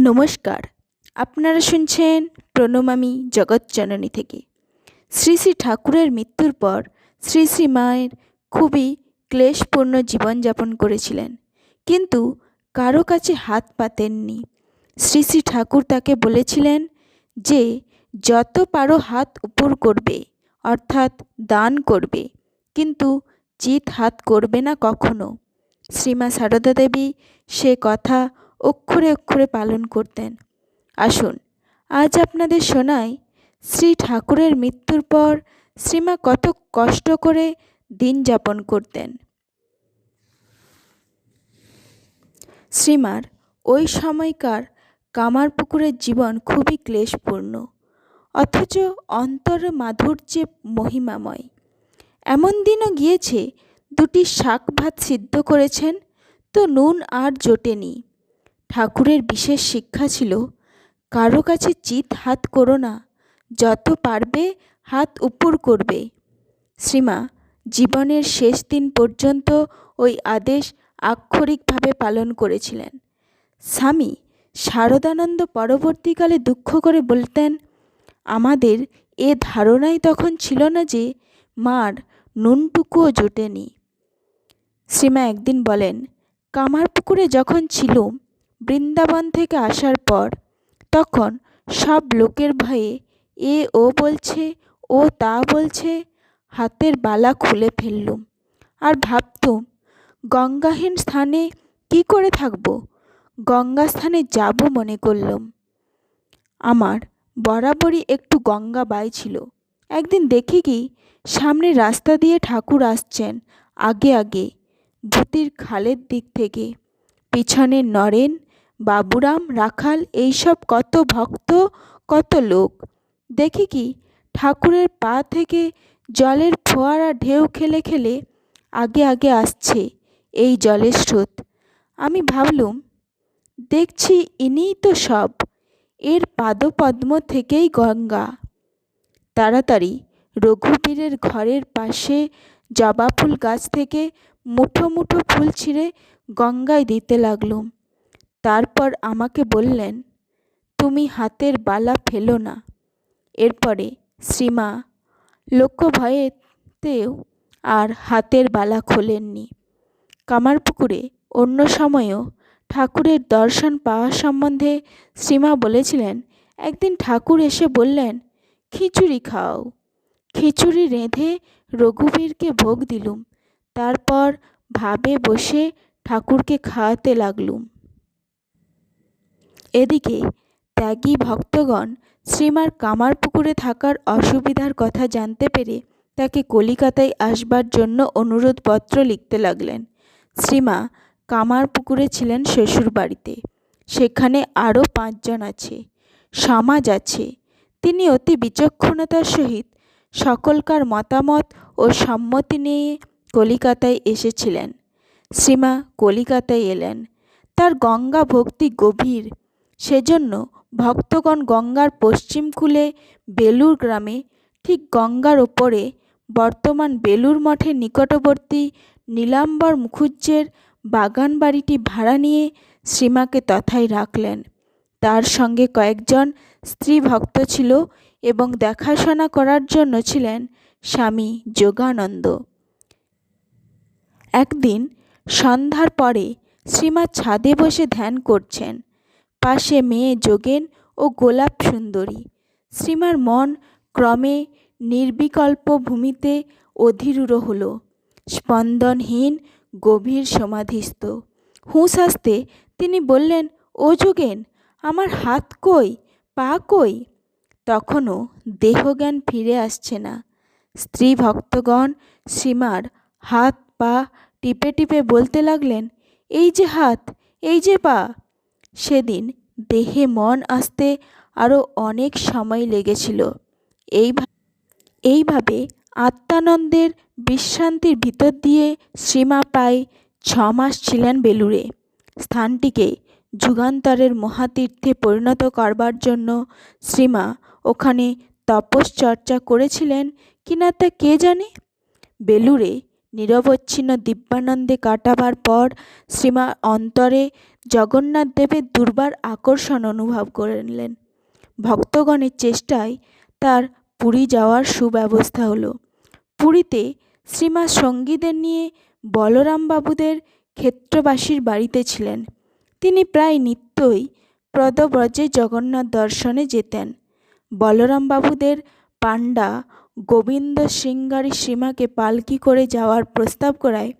নমস্কার। আপনারা শুনছেন প্রণমামী জগৎজননী থেকে। শ্রী শ্রী ঠাকুরের মৃত্যুর পর শ্রী শ্রী মায়ের খুবই ক্লেশপূর্ণ জীবনযাপন করেছিলেন। কিন্তু কারও কাছে হাত পাতেননি। শ্রী শ্রী ঠাকুর তাকে বলেছিলেন যে, যত পারো হাত উপর করবে, অর্থাৎ দান করবে, কিন্তু চিত হাত করবে না কখনো। শ্রীমা সারদা দেবী সে কথা অক্ষরে অক্ষরে পালন করতেন। আসুন, আজ আপনাদের শোনাই শ্রী ঠাকুরের মৃত্যুর পর শ্রীমা কত কষ্ট করে দিন যাপন করতেন। শ্রীমার ওই সময়কার কামারপুকুরের জীবন খুবই ক্লেশপূর্ণ, অথচ অন্তর মাধুর্যে মহিমাময়। এমন দিনও গিয়েছে, দুটি শাক ভাত সিদ্ধ করেছেন, তো নুন আর জোটেনি। ঠাকুরের বিশেষ শিক্ষা ছিল, কারও কাছে চিত হাত করো না, যত পারবে হাত উপর করবে। শ্রীমা, জীবনের শেষ দিন পর্যন্ত ওই আদেশ আক্ষরিকভাবে পালন করেছিলেন। স্বামী শারদানন্দ পরবর্তীকালে দুঃখ করে বলতেন, আমাদের এ ধারণাই তখন ছিল না যে মার নুনটুকুও জোটেনি। শ্রীমা একদিন বলেন, কামারপুকুরে যখন ছিলুম বৃন্দাবন থেকে আসার পর তখন সব লোকের ভয়ে এ ও বলছে, ও তা বলছে, হাতের বালা খুলে ফেললুম। আর ভাবতুম, গঙ্গাহীন স্থানে কি করে থাকব? গঙ্গা স্থানে যাব মনে করলুম। আমার বরাবরই একটু গঙ্গা বাই ছিল। একদিন দেখি কি, সামনে রাস্তা দিয়ে ঠাকুর আসছেন আগে আগে, ধুতির খালের দিক থেকে। পিছনে নরেন বাবুরাম, রাখাল, এইসব কত ভক্ত, কত লোক। দেখি কি, ঠাকুরের পা থেকে জলের ফোয়ারা ঢেউ খেলে খেলে আগে আগে আসছে এই জলের স্রোত। আমি ভাবলুম, দেখছি ইনিই তো সব, এর পাদপদ্ম থেকেই গঙ্গা। তাড়াতাড়ি রঘুবীরের ঘরের পাশে জবা ফুল গাছ থেকে মুঠো মুঠো ফুল ছিঁড়ে গঙ্গায় দিতে লাগলুম। তারপর আমাকে বললেন, তুমি হাতের বালা ফেলো না। এরপরে, শ্রীমা লক্ষ্য ভয়েতেও আর হাতের বালা খোলেননি। কামারপুকুরে অন্য সময়েও ঠাকুরের দর্শন পাওয়া সম্বন্ধে শ্রীমা বলেছিলেন, একদিন ঠাকুর এসে বললেন, খিচুড়ি খাও। খিচুড়ি রেঁধে রঘুবীরকে ভোগ দিলুম। তারপর ভাবে বসে ঠাকুরকে খাওয়াতে লাগলুম। এদিকে ত্যাগী ভক্তগণ শ্রীমার কামারপুকুরে থাকার অসুবিধার কথা জানতে পেরে তাকে কলিকাতায় আসবার জন্য অনুরোধপত্র লিখতে লাগলেন। শ্রীমা কামারপুকুরে ছিলেন শ্বশুরবাড়িতে। সেখানে আরও পাঁচজন আছে। সমাজ আছে। তিনি অতি বিচক্ষণতার সহিত সকলকার মতামত ও সম্মতি নিয়ে কলিকাতায় এসেছিলেন। শ্রীমা কলিকাতায় এলেন। তার গঙ্গা ভক্তি গভীর সেজন্য ভক্তগণ গঙ্গার পশ্চিম কূলে বেলুর গ্রামে ঠিক গঙ্গার ওপরে বর্তমান বেলুর মঠের নিকটবর্তী নীলাম্বর মুখুজ্জের বাগান বাড়িটি ভাড়া নিয়ে শ্রীমাকে তথায় রাখলেন। তার সঙ্গে কয়েকজন স্ত্রী ভক্ত ছিল এবং দেখাশোনা করার জন্য ছিলেন স্বামী যোগানন্দ। একদিন সন্ধ্যার পরে শ্রীমা ছাদে বসে ধ্যান করছেন। পাশে মেয়ে যোগেন ও গোলাপ সুন্দরী। শ্রীমার মন ক্রমে নির্বিকল্প ভূমিতে অধীরূঢ় হল। স্পন্দনহীন, গভীর সমাধিস্থ। হুঁশ আসতে তিনি বললেন, ও যোগেন, আমার হাত কই, পা কই? তখনও দেহজ্ঞান ফিরে আসছে না। স্ত্রী ভক্তগণ শ্রীমার হাত, পা টিপে টিপে বলতে লাগলেন, এই যে হাত, এই যে পা সেদিন দেহে মন আসতে আরও অনেক সময় লেগেছিল। এই এইভাবে আত্মানন্দের বিশ্রান্তির ভিতর দিয়ে শ্রীমা প্রায় ছ মাস ছিলেন বেলুড়ে। স্থানটিকে যুগান্তরের মহাতীর্থে পরিণত করবার জন্য শ্রীমা ওখানে তপশ্চর্চা করেছিলেন কিনা তা কে জানে? বেলুড়ে নিরবচ্ছিন্ন দিব্যানন্দে কাটাবার পর শ্রীমা অন্তরে জগন্নাথ দেবের দুর্বার আকর্ষণ অনুভব করলেন। ভক্তগণের চেষ্টায় তার পুরী যাওয়ার সুব্যবস্থা হলো। পুরীতে শ্রীমা সঙ্গীদের নিয়ে বলরামবাবুদের ক্ষেত্রবাসীর বাড়িতে ছিলেন। তিনি প্রায় নিত্যই প্রদব্রজে জগন্নাথ দর্শনে যেতেন। বলরামবাবুদের পাণ্ডা গোবিন্দ শৃঙ্গারী সীমাকে পালকি করে যাওয়ার প্রস্তাব করায়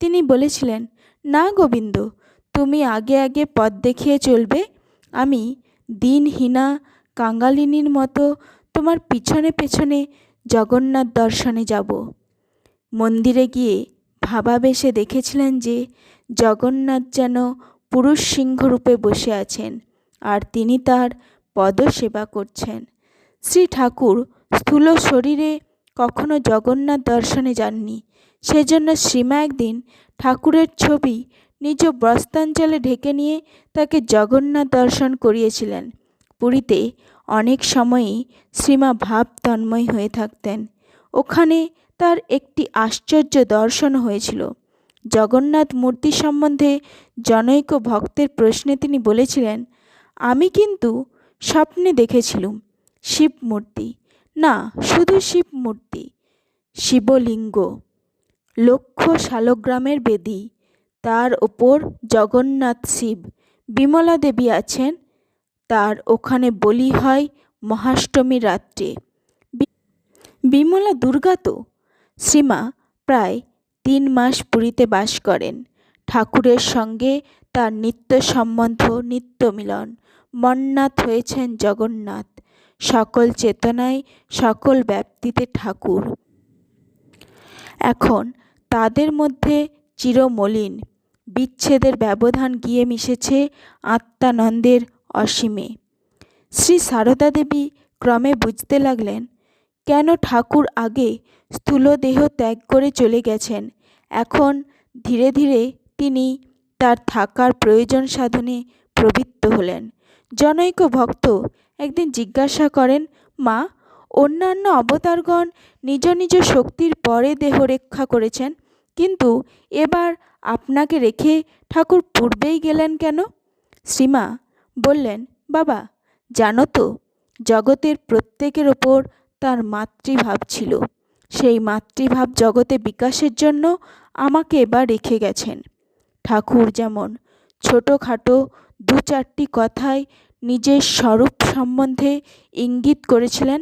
তিনি বলেছিলেন, না গোবিন্দ, তুমি আগে আগে পথ দেখিয়ে চলবে। আমি দিনহীনা কাঙ্গালিনীর মতো তোমার পিছনে পেছনে জগন্নাথ দর্শনে যাব। মন্দিরে গিয়ে ভাবাবেশে দেখেছিলেন যে জগন্নাথ যেন পুরুষ সিংহরূপে বসে আছেন, আর তিনি তার পদসেবা করছেন। শ্রী ঠাকুর স্থূল শরীরে কখনো জগন্নাথ দর্শনে যাননি। সেজন্য শ্রীমা একদিন ঠাকুরের ছবি নিজ বস্ত্রাঞ্চলে ঢেকে নিয়ে তাকে জগন্নাথ দর্শন করিয়েছিলেন। পুরীতে অনেক সময়ই শ্রীমা ভাব তন্ময় হয়ে থাকতেন। ওখানে তার একটি আশ্চর্য দর্শন হয়েছিল। জগন্নাথ মূর্তি সম্বন্ধে জনৈক ভক্তের প্রশ্নে তিনি বলেছিলেন, আমি কিন্তু স্বপ্নে দেখেছিলুম শিব মূর্তি। না, শুধু শিব মূর্তি শিবলিঙ্গ। লক্ষ শালগ্রামের বেদী, তার ওপর জগন্নাথ শিব। বিমলা দেবী আছেন, তার ওখানে বলি হয় মহাষ্টমী রাত্রে। বিমলা দুর্গা তো? শ্রীমা প্রায় তিন মাস পুরীতে বাস করেন। ঠাকুরের সঙ্গে তার নিত্য সম্বন্ধ, নিত্য মিলন। মন্নাথ হয়েছেন জগন্নাথ। সকল চেতনায় সকল ব্যাপ্তিতে ঠাকুর। এখন তাদের মধ্যে চিরমলিন, বিচ্ছেদের ব্যবধান গিয়ে মিশেছে আত্মানন্দের অসীমে। শ্রী সারদা দেবী ক্রমে বুঝতে লাগলেন, কেন ঠাকুর আগে স্থূল দেহ ত্যাগ করে চলে গেছেন? এখন ধীরে ধীরে তিনি তার থাকার প্রয়োজন সাধনে প্রবৃত্ত হলেন। জনৈক ভক্ত একদিন জিজ্ঞাসা করেন, মা, অন্যান্য অবতারগণ নিজ নিজ শক্তির পরে দেহ রক্ষা করেছেন, কিন্তু এবার আপনাকে রেখে ঠাকুর পূর্বেই গেলেন কেন? শ্রীমা, বললেন, বাবা, জানো তো, জগতের প্রত্যেকের ওপর তার মাতৃভাব ছিল। সেই মাতৃভাব জগতে বিকাশের জন্য আমাকে এবার রেখে গেছেন। ঠাকুর যেমন ছোটোখাটো দু চারটি কথায় নিজের স্বরূপ সম্বন্ধে ইঙ্গিত করেছিলেন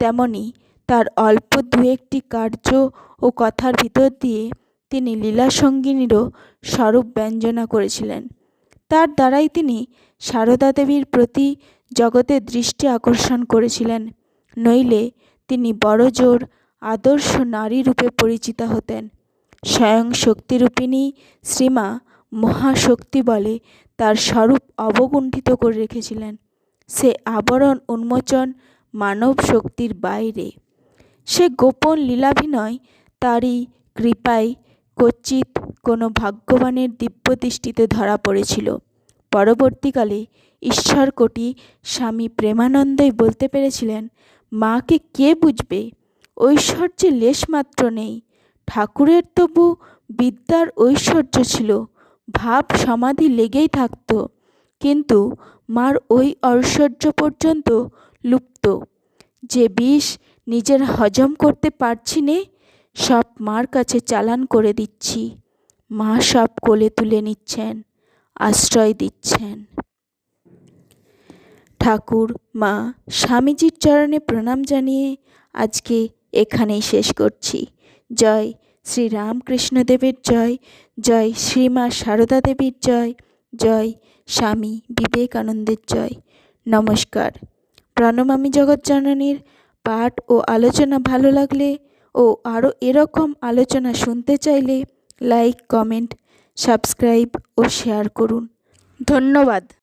তেমনি তার অল্প দু একটি কার্য ও কথার ভিতর দিয়ে তিনি লীলাসঙ্গিনীরও স্বরূপ ব্যঞ্জনা করেছিলেন। তার দ্বারাই তিনি সারদা দেবীর প্রতি জগতের দৃষ্টি আকর্ষণ করেছিলেন, নইলে তিনি বড়জোর আদর্শ নারী রূপে পরিচিতা হতেন। স্বয়ং শক্তিরূপিণী শ্রীমা মহাশক্তি বলে তার স্বরূপ অবকুণ্ঠিত করে রেখেছিলেন। সে আবরণ উন্মোচন মানব শক্তির বাইরে। সে গোপন লীলাভিনয়, তারই কৃপায় কচিত কোনো ভাগ্যবানের দিব্যদৃষ্টিতে ধরা পড়েছিল। পরবর্তীকালে ঈশ্বরকোটি স্বামী প্রেমানন্দই বলতে পেরেছিলেন, মাকে কে বুঝবে? ঐশ্বর্যে লেশমাত্র নেই। ঠাকুরের তবু বিদ্যার ঐশ্বর্য ছিল। ভাব সমাধি লেগেই থাকত, কিন্তু মার ওই ঐশ্বর্য পর্যন্ত লুপ্ত। যে বিষ নিজের হজম করতে পারছি নে, সব মার কাছে চালান করে দিচ্ছি। মা সব কোলে তুলে নিচ্ছেন, আশ্রয় দিচ্ছেন। ঠাকুর, মা, স্বামীজির চরণে প্রণাম জানিয়ে আজকে এখানেই শেষ করছি। জয় শ্রী রামকৃষ্ণদেবের জয় জয় শ্রীমা সারদা দেবীর জয় জয় স্বামী বিবেকানন্দের জয়। নমস্কার। প্রণমামী জগৎজননীর পাঠ ও আলোচনা ভালো লাগলে ও আরও এরকম আলোচনা শুনতে চাইলে লাইক, কমেন্ট, সাবস্ক্রাইব ও শেয়ার করুন। ধন্যবাদ।